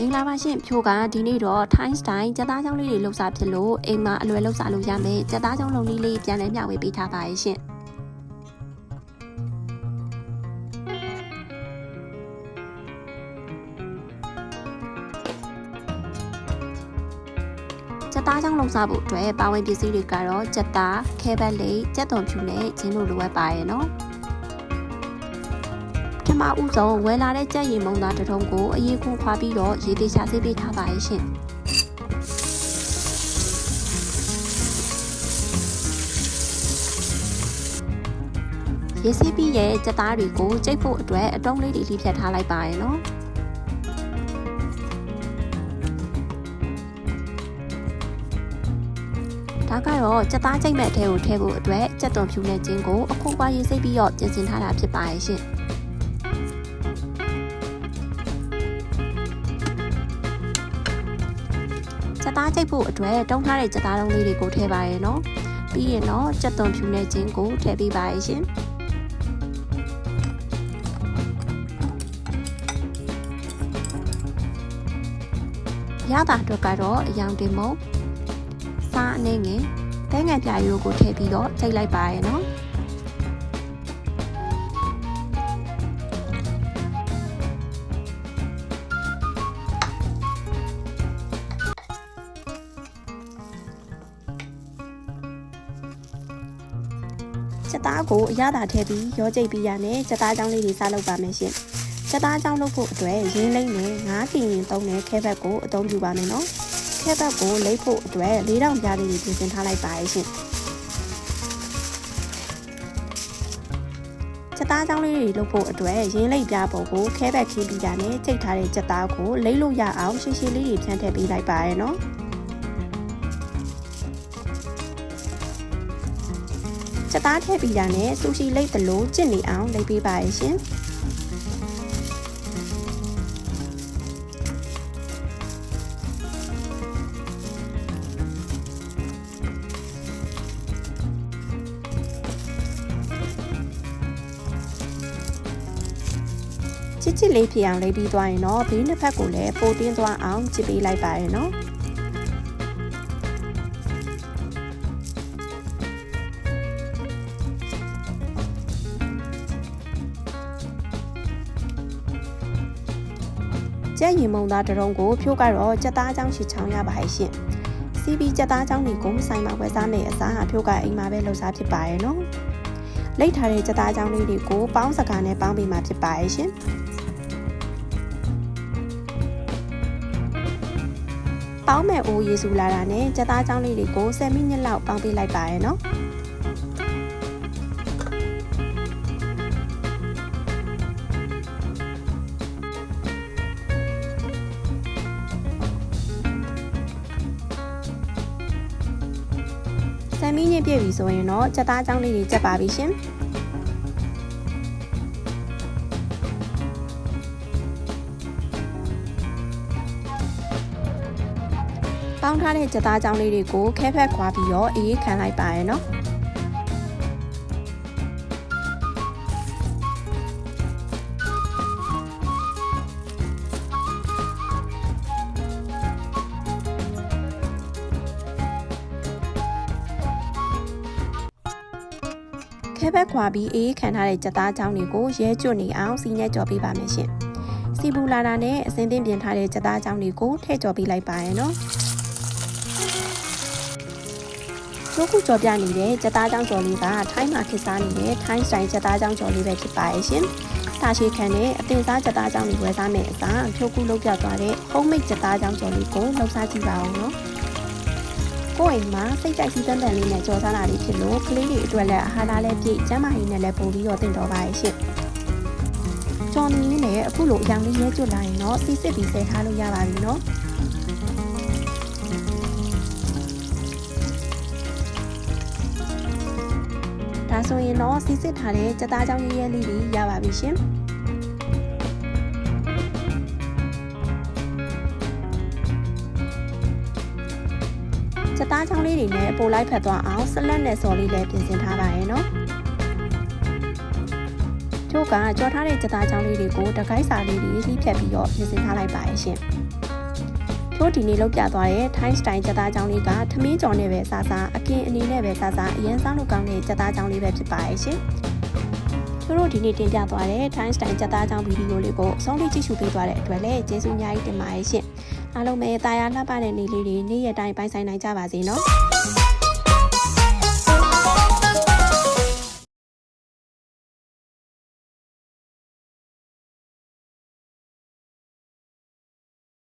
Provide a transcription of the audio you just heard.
မင်္ဂလာပါရှင်ဖြိုကဒီနေ့တော့ Time Style ကြက်သားချောင်းလေးတွေလှုပ်စားဖြစ်လို့အိမ်မှာအလွယ်လှုပ်စားလို့ရမယ်ကြက်သားချောင်းလုံးလေးလေးပြန်လည်မျှဝေပေးထားပါရဲ့ရှင်ကြက်သားချောင်းလှုပ်စားဖို့အတွက်ပါဝင်ပစ္စည်းတွေကတော့ကြက်သားခဲဘက်လေးကြက်သွန်ဖြူနဲ့ဂျင်းတို့လိုအပ်ပါရဲ့နော်ပထ မဦးဆုံးဝယ်လာတဲ့ကြက်ရီမုံသားတစ်ထုံးကိုအရေးကူခွာပြီးတော့ရေသေးချဆေးပေးထားပါရဲ့ရှင်ရေစီးပြီးရဲ့ကြက်သားတွေကိုကြိတ်ဖို့အတွက်အတုံးလေးတွေလှီးဖြတ်ထားလိုက်ပါရဲ့နော်ဒါကတော့ကြက်သားကြိတ်မဲ့အထဲကိုထည့်ဖို့အတွက်ကြက်သွန်ဖြူနဲ့ကျင်းကိုအခုပွားရေးစိတ်ပြီးတော့ပြင်ဆင်ထားတာဖြစ်ပါရဲ့ရှင် ကြက်သားကြိတ်ဖို့အတွက်တုံးထားတဲ့ကြက်သားလုံးလေးတွေကိုထည့်ပါရဲ့နော်ပြီးရင်တော့ကြက်သွန်ဖြူနဲ့ကျင်းကိုထည့်ပေးပါရဲ့ရှင်ရတာအတွက်ကတော့အယောင်တင်မုံစားအနေငယ်တဲငံပြာရိုးကိုထည့်ပြီးတော့ချိန်လိုက်ပါရဲ့နော် ချက်သားကိုအရသာထည့်ပြီးရောကြိတ်ပြီးရနဲ့ချက်သားချောင်းလေးတွေစားလုပ်ပါမယ်ရှင်ချက်သားချောင်းလုပ်ဖို့အတွက်ရင်းလိမ့်နဲ့ငါးကင်ရင်သုံးတဲ့ခဲဘက်ကိုအသုံးပြုပါမယ်နော်ခဲဘက်ကိုလိမ့်ဖို့အတွက်၄တောင်ပြားလေးတွေပြင်ဆင်ထားလိုက်ပါရဲ့ရှင်ချက်သားချောင်းလေးတွေလုပ်ဖို့အတွက်ရင်းလိမ့်ပြားပုံကိုခဲဘက်ခင်းပြီးတာနဲ့ချိန်ထားတဲ့ချက်သားကိုလိမ့်လို့ရအောင်ရှည်ရှည်လေးတွေဖြန်းထည့်ပေးလိုက်ပါရဲ့နော် ချက်သားထည့်ပြီးတာနဲ့ဆူရှီလိတ်တလို့ကျင့်နေအောင်လိတ်ပေးပါရဲ့ရှင်ချစ်ချစ်လေးဖြစ်အောင်လိတ်ပြီးသွားရင်တော့ဘေးနှစ်ဖက်ကိုလည်းပိုတင်းသွားအောင်ချစ်ပေးလိုက်ပါရဲ့နော် ကြက်ရင်မုံသားတရုံကိုဖြိုးကတော့ကြက်သားချောင်းရှိချောင်းရပါရဲ့ရှင်စီးပြီးကြက်သားချောင်းတွေကိုဆိုင်မှာဝယ်စားမယ်အစားဟာဖြိုးကအိမ်မှာပဲလှူစားဖြစ်ပါရဲ့နော်လိတ်ထားတဲ့ကြက်သားချောင်းလေးတွေကိုပေါင်းစကားနဲ့ပေါင်းပြီးမှဖြစ်ပါရဲ့ရှင်ပေါင်းမဲ့အိုးရေစုလာတာနဲ့ကြက်သားချောင်းလေးတွေကို10မိနစ်လောက်ပေါင်းပေးလိုက်ပါရဲ့နော် ဆမ်မီးညစ်ပြည့်ပြီဆိုရင်တော့ကြက်သားချောင်းလေးတွေကြက်ပါပြီရှင်ပေါင်းထားတဲ့ကြက်သားချောင်းလေးတွေကိုခဲဖက်ခွာပြီးတော့အေးခံလိုက်ပါရဲ့နော် ခဲဘက်ခွာပြီးအေးခံထားတဲ့ကြက်သားချောင်းတွေကိုရဲကျွတ်နေအောင်စီနဲ့ကြော်ပေးပါမယ်ရှင်။စီပူလာတာနဲ့အစင်းသင်းပြင်ထားတဲ့ကြက်သားချောင်းတွေကိုထည့်ကြော်ပေးလိုက်ပါရဲ့နော်။တို့ခုကြော်ပြနေတဲ့ကြက်သားချောင်းကြော်လေးကထိုင်းမှာခေတ်စားနေတဲ့ထိုင်းဆိုင်ကြက်သားချောင်းကြော်လေးပဲဖြစ်ပါရဲ့ရှင်။တာရှိခံတဲ့အတင်စားကြက်သားချောင်းတွေဝယ်စားမယ့်အစားဖြိုးကူလောက်ပြသွားတဲ့ homemade ကြက်သားချောင်းကြော်လေးကိုလှုပ်ရှားကြည့်ပါအောင်နော်။ ကိုယ့်အိမ်မှာစိတ်ကြိုက်စီးတန်းတန်လေးနဲ့ကြော်စားတာလေးဖြစ်လို့ကလေးတွေအတွက်လည်းအာဟာရလည်းပြည့်ကျန်းမာရေးနဲ့လည်းပို့ပြီးတော့တင်တော်ပါရဲ့ရှင့်။ကြော်နည်းနဲ့အခုလိုအရောင်လေးရဲကျွတ်လာရင်တော့စီစစ်ပြီးဆဲထားလို့ရပါပြီနော်။ဒါဆိုရင်တော့စီစစ်ထားတဲ့ကြက်သားကြောင်ရဲရဲလေးတွေရပါပြီရှင်။ စသားချောင်းလေးတွေနဲ့ပိုလိုက်ဖက်သွားအောင်ဆက်လက်နဲ့စော်လေးလည်းပြင်ဆင်ထားပါရဲ့နော်ကျိုးကကြောထားတဲ့စသားချောင်းလေးတွေကိုတကိုင်းစာလေးတွေလှီးဖြတ်ပြီးတော့ပြင်ဆင်ထားလိုက်ပါရဲ့ရှင်တို့ဒီနေ့လောက်ပြသွားတဲ့ Thai style ကြက်သားကြောင်လေးကထမင်းကြော်နဲ့ပဲစားစားအကင်အနေနဲ့ပဲစားစားအရင်စားလို့ကောင်းတဲ့ကြက်သားကြောင်လေးပဲဖြစ်ပါရဲ့ရှင်တို့တို့ဒီနေ့တင်ပြသွားတဲ့ Thai style ကြက်သားကြောင်ဗီဒီယိုလေးကိုအဆုံးထိကြည့်ရှုပေးသွားတဲ့အတွက်လည်းကျေးဇူးအများကြီးတင်ပါတယ်ရှင် အားလုံးပဲတာယာလှပတဲ့နေ့လေးတွေနေ့ရက်တိုင်းပိုင်ဆိုင်နိုင်ကြပါစေနော်